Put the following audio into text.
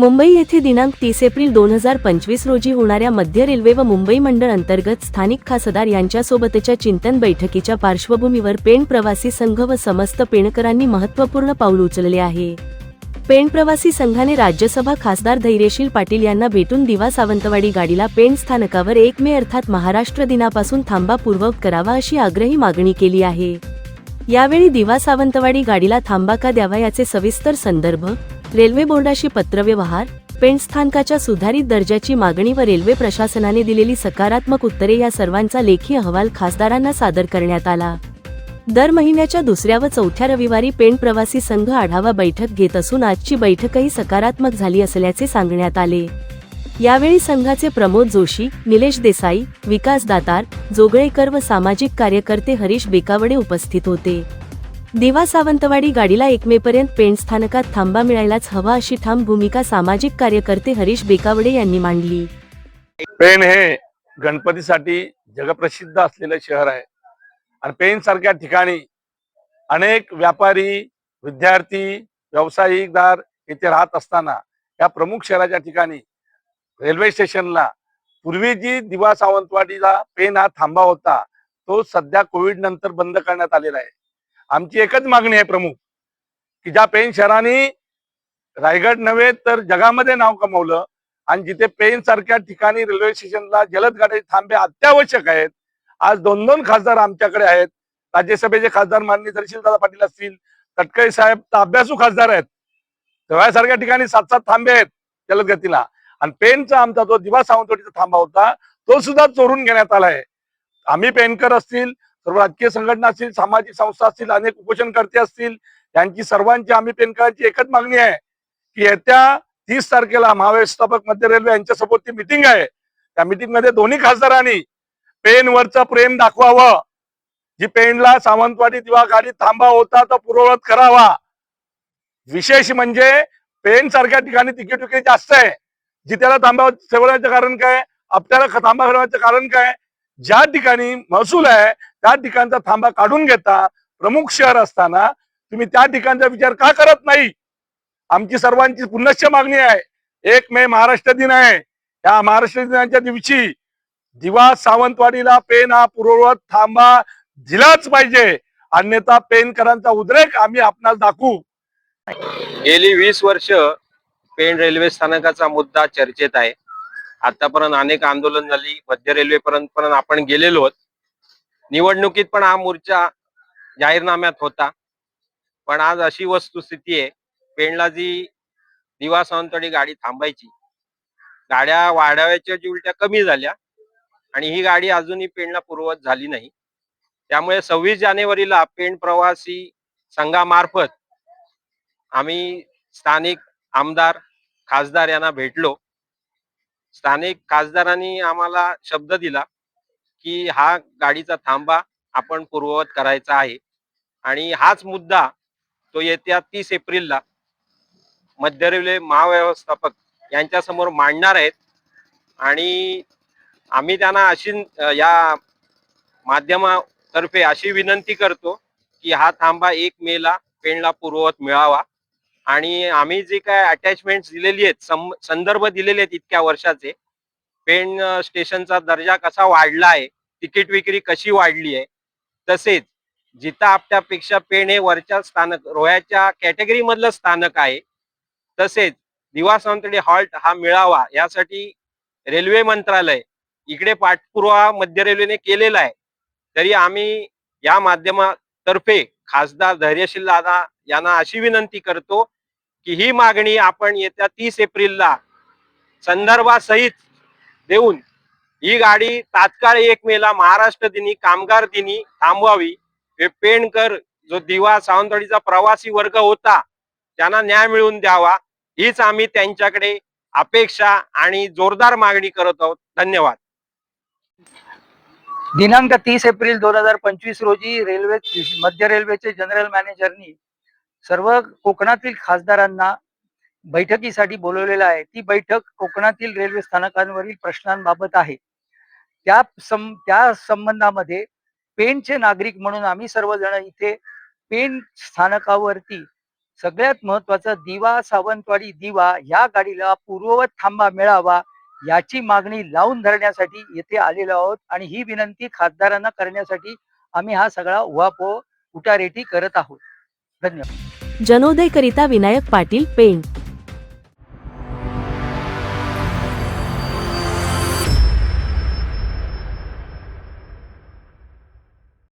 मुंबई येथे दिनांक तीस एप्रिल दोन हजार पंचवीस रोजी होणाऱ्या मध्य रेल्वे व मुंबई मंडळ अंतर्गत स्थानिक खासदार यांच्यासोबतच्या चिंतन बैठकीच्या पार्श्वभूमीवर पेण प्रवासी संघ व समस्त पेणकरांनी महत्त्वपूर्ण पाऊल उचलले आहे. पेण प्रवासी संघाने राज्यसभा खासदार धैर्यशील पाटील यांना भेटून दिवा सावंतवाडी गाडीला पेण स्थानकावर एक मे अर्थात महाराष्ट्र दिनापासून थांबा पूर्वक करावा अशी आग्रही मागणी केली आहे. यावेळी दिवा सावंतवाडी गाडीला थांबा का द्यावा याचे सविस्तर संदर्भ रेल्वे बोर्डाशी पत्रव्यवहार पेंट स्थानकाच्या सुधारित दर्जाची मागणी व रेल्वे प्रशासनाने दिलेली सकारात्मक उत्तरे या सर्वांचा लेखी अहवाल खासदारांना सादर करण्यात आला. दर महिन्याच्या दुसऱ्या व चौथ्या रविवारी पेण प्रवासी संघ आढावा बैठक घेत असून आजची बैठकही सकारात्मक झाली असल्याचे सांगण्यात आले. यावेळी संघाचे प्रमोद जोशी निलेश देसाई विकास दातार जोगळेकर व सामाजिक कार्यकर्ते हरीश बेकावडे उपस्थित होते. दिवा सावंतवाडी गाडीला एकमेपर्यंत पेंट स्थानकात थांबा मिळायलाच हवा अशी ठाम भूमिका सामाजिक कार्यकर्ते हरीश बेकावडे यांनी मांडली. पेण हे गणपतीसाठी जगप्रसिद्ध असलेलं शहर आहे. आणि पेण सारख्या ठिकाणी अनेक व्यापारी विद्यार्थी व्यावसायिकदार येथे राहत असताना या प्रमुख शहराच्या ठिकाणी रेल्वे स्टेशनला पूर्वी जी दिवा सावंतवाडीला पेन हा थांबा होता तो सध्या कोविड नंतर बंद करण्यात आलेला आहे. आमची एकच मागणी आहे प्रमुख की ज्या पेन शहराने रायगड नव्हे तर जगामध्ये नाव कमवलं आणि जिथे पेन सारख्या ठिकाणी रेल्वे स्टेशनला जलद गाड्याचे थांबे अत्यावश्यक आहेत आज दोन दोन खासदार आमच्याकडे आहेत. राज्यसभेचे खासदार माननीय दादा पाटील असतील तटकरे साहेब तर अभ्यासू खासदार आहेत. तेव्हा ठिकाणी सात सात थांबे आहेत जलद गतीला. आणि पेनचा आमचा जो दिवा सावंतवाडीचा थांबा होता तो सुद्धा चोरून घेण्यात आलाय आम्ही पेनकर असतील सर्व राजकीय संघटना असतील सामाजिक संस्था असतील अनेक उपोषणकर्ते असतील यांची सर्वांची आम्ही पेनकरांची एकच मागणी आहे की येत्या तीस तारखेला महाव्यवस्थापक मध्य रेल्वे यांच्यासोबत ती मिटिंग आहे. त्या मिटिंगमध्ये दोन्ही खासदारांनी पेनवरचं प्रेम दाखवावं. जी पेनला सावंतवाडी दिवा गाडी थांबा होता तो पूर्ववत करावा. विशेष म्हणजे पेन सारख्या ठिकाणी तिकीट विक्री जास्त आहे. जिथ्याला थांबा ठेवण्याचं कारण काय? आपल्याला थांबा ठेवण्याचं कारण काय? ज्या ठिकाणी महसूल आहे त्या ठिकाणचा थांबा काढून घेता. प्रमुख शहर असताना तुम्ही त्या ठिकाणचा विचार का करत नाही? आमची सर्वांची पुनश्च मागणी आहे. एक मे महाराष्ट्र दिन आहे. या महाराष्ट्र दिनाच्या दिवशी दिवा सावंतवाडीला पेन हा पूर्ववत थांबा दिलाच पाहिजे. अन्यथा पेनकरांचा उद्रेक आम्ही आपणास दाखवू. गेली वीस वर्ष पेण रेल्वे स्थानकाचा मुद्दा चर्चेत आहे. आतापर्यंत अनेक आंदोलन झाली मध्य रेल्वे पर्यंत पर्यंत आपण गेलेलो आहोत. निवडणुकीत पण हा मोर्चा जाहीरनाम्यात होता. पण आज अशी वस्तुस्थिती आहे पेणला जी दिवा सावंतवाडी गाडी थांबायची. गाड्या वाढाव्याच्या जी उलट्या कमी झाल्या आणि ही गाडी अजूनही पेणला पूर्ववत झाली नाही. त्यामुळे सव्वीस जानेवारीला पेण प्रवासी संघामार्फत आम्ही स्थानिक आमदार खासदार यांना भेटलो. स्थानिक खासदारांनी आम्हाला शब्द दिला की हा गाडीचा थांबा आपण पूर्ववत करायचा आहे. आणि हाच मुद्दा तो येत्या तीस एप्रिलला मध्य रेल्वे महाव्यवस्थापक यांच्यासमोर मांडणार आहेत. आणि आम्ही त्यांना अशी या माध्यमातर्फे अशी विनंती करतो की हा थांबा एक मेला पेणला पूर्ववत मिळावा. आणि आम्ही जे काय अटॅचमेंट दिलेली आहेत संदर्भ दिलेले आहेत इतक्या वर्षाचे पेण स्टेशनचा दर्जा कसा वाढला आहे तिकीट विक्री कशी वाढली आहे तसेच जिता आपट्यापेक्षा पेण हे वरच्या स्थानक रोह्याच्या कॅटेगरी मधलं स्थानक आहे तसेच दिवा सावंतवाडी हॉल्ट हा मिळावा यासाठी रेल्वे मंत्रालय इकडे पाठपुरावा मध्य रेल्वेने केलेला आहे. तरी आम्ही या माध्यमातर्फे खासदार धैर्यशील दादा यांना अशी विनंती करतो की ही मागणी आपण येत्या तीस एप्रिलला संदर्भासहित देऊन ही गाडी तात्काळ एक मेला महाराष्ट्र दिनी कामगार दिनी थांबवावी. हे पेणकर जो दिवा सावंतवाडीचा प्रवासी वर्ग होता त्यांना न्याय मिळवून द्यावा. हीच आम्ही त्यांच्याकडे अपेक्षा आणि जोरदार मागणी करत आहोत. धन्यवाद. दिनांक तीस एप्रिल दोन हजार पंचवीस रोजी रेल्वे मध्य रेल्वेचे जनरल मॅनेजरनी सर्व कोकणातील खासदारांना बैठकीसाठी बोलवलेलं आहे. ती बैठक कोकणातील रेल्वे स्थानकांवरील प्रश्नांबाबत आहे. त्या सं त्या संबंधामध्ये पेणचे नागरिक म्हणून आम्ही सर्वजण इथे पेण स्थानकावरती सगळ्यात महत्वाचं दिवा सावंतवाडी दिवा या गाडीला पूर्ववत थांबा मिळावा याची मागणी लावून धरण्यासाठी येथे आलेलो आहोत आणि ही विनंती खासदारांना करण्यासाठी आम्ही हा सगळा उहापोह उटारेटी करत आहोत. धन्यवाद. जनोदयकरिता विनायक पाटील पेंट